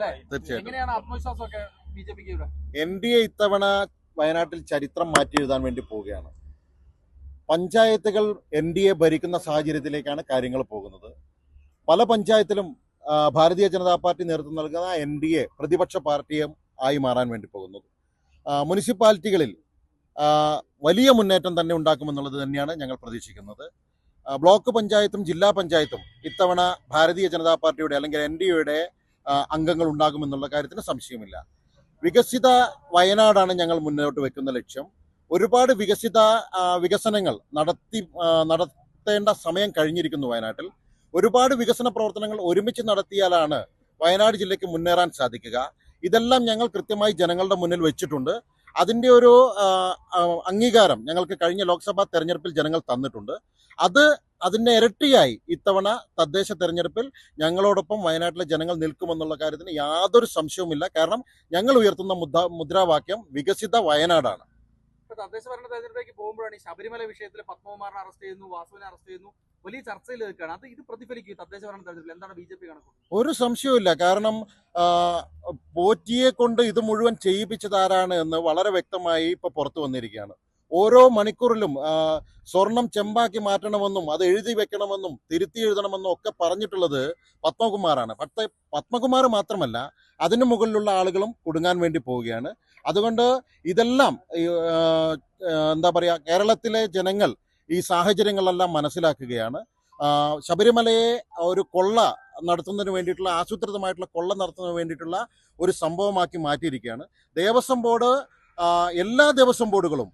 അല്ലേ? എങ്ങനെയാണ് ആത്മവിശ്വാസമൊക്കെ B J പിക്ക് ഇവിടെ? എൻ ഡി എ ഇത്തവണ വയനാട്ടിൽ ചരിത്രം മാറ്റി എഴുതാൻ വേണ്ടി പോവുകയാണ്. പഞ്ചായത്തുകൾ എൻ ഡി എ ഭരിക്കുന്ന സാഹചര്യത്തിലേക്കാണ് കാര്യങ്ങൾ പോകുന്നത്. പല പഞ്ചായത്തിലും ഭാരതീയ ജനതാ പാർട്ടി നേതൃത്വം നൽകുന്ന എൻ ഡി എ പ്രതിപക്ഷ പാർട്ടിയും ആയി മാറാൻ വേണ്ടി പോകുന്നത്. മുനിസിപ്പാലിറ്റികളിൽ വലിയ മുന്നേറ്റം തന്നെ ഉണ്ടാക്കുമെന്നുള്ളത് തന്നെയാണ് ഞങ്ങൾ പ്രതീക്ഷിക്കുന്നത്. ബ്ലോക്ക് പഞ്ചായത്തും ജില്ലാ പഞ്ചായത്തും ഇത്തവണ ഭാരതീയ ജനതാ പാർട്ടിയുടെ അല്ലെങ്കിൽ എൻ ഡി എയുടെ അംഗങ്ങൾ ഉണ്ടാകുമെന്നുള്ള കാര്യത്തിൽ സംശയമില്ല. വികസിത വയനാടാണ് ഞങ്ങൾ മുന്നോട്ട് വെക്കുന്ന ലക്ഷ്യം. ഒരുപാട് വികസിത വികസനങ്ങൾ നടത്തി നടത്തേണ്ട സമയം കഴിഞ്ഞിരിക്കുന്നു വയനാട്ടിൽ. ഒരുപാട് വികസന പ്രവർത്തനങ്ങൾ ഒരുമിച്ച് നടത്തിയാലാണ് വയനാട് ജില്ലയ്ക്ക് മുന്നേറാൻ സാധിക്കുക. ഇതെല്ലാം ഞങ്ങൾ കൃത്യമായി ജനങ്ങളുടെ മുന്നിൽ വെച്ചിട്ടുണ്ട്. അതിന്റെ ഒരു അംഗീകാരം ഞങ്ങൾക്ക് കഴിഞ്ഞ ലോക്സഭാ തെരഞ്ഞെടുപ്പിൽ ജനങ്ങൾ തന്നിട്ടുണ്ട്. അത് അതിന്റെ ഇരട്ടിയായി ഇത്തവണ തദ്ദേശ തെരഞ്ഞെടുപ്പിൽ ഞങ്ങളോടൊപ്പം വയനാട്ടിലെ ജനങ്ങൾ നിൽക്കുമെന്നുള്ള കാര്യത്തിന് യാതൊരു സംശയവുമില്ല. കാരണം ഞങ്ങൾ ഉയർത്തുന്ന മുദ്ര മുദ്രാവാക്യം വികസിത വയനാടാണ്. തദ്ദേശ ഭരണ തെരഞ്ഞെടുപ്പിലേക്ക് പോകുമ്പോഴാണ് ഈ ശബരിമല വിഷയത്തിൽ പത്മകുമാറിനെ അറസ്റ്റ് ചെയ്യുന്നു വാസുവിനെ അറസ്റ്റ് ചെയ്യുന്നു വലിയ ചർച്ചയിൽ നിൽക്കുകയാണ്. അത് ഇത് പ്രതിഫലിക്കും തദ്ദേശ ഭരണ തെരഞ്ഞെടുപ്പിൽ. എന്താണ് ബി ജെ പി കണക്ക് ഒരു സംശയവുമില്ല. കാരണം പോറ്റിയെ കൊണ്ട് ഇത് മുഴുവൻ ചെയ്യിപ്പിച്ചത് ആരാണ് എന്ന് വളരെ വ്യക്തമായി ഇപ്പൊ പുറത്തു വന്നിരിക്കുകയാണ്. ഓരോ മണിക്കൂറിലും സ്വർണം ചെമ്പാക്കി മാറ്റണമെന്നും അത് എഴുതി വെക്കണമെന്നും തിരുത്തി എഴുതണമെന്നും ഒക്കെ പറഞ്ഞിട്ടുള്ളത് പത്മകുമാറാണ്. പക്ഷേ പത്മകുമാർ മാത്രമല്ല അതിനു മുകളിലുള്ള ആളുകളും കുടുങ്ങാൻ വേണ്ടി പോവുകയാണ്. അതുകൊണ്ട് ഇതെല്ലാം എന്താ പറയുക കേരളത്തിലെ ജനങ്ങൾ ഈ സാഹചര്യങ്ങളെല്ലാം മനസ്സിലാക്കുകയാണ്. ശബരിമലയെ ഒരു കൊള്ള നടത്തുന്നതിന് വേണ്ടിയിട്ടുള്ള ആസൂത്രിതമായിട്ടുള്ള കൊള്ള നടത്തുന്നതിന് വേണ്ടിയിട്ടുള്ള ഒരു സംഭവമാക്കി മാറ്റിയിരിക്കുകയാണ്. ദേവസ്വം ബോർഡ് എല്ലാ ദേവസ്വം ബോർഡുകളും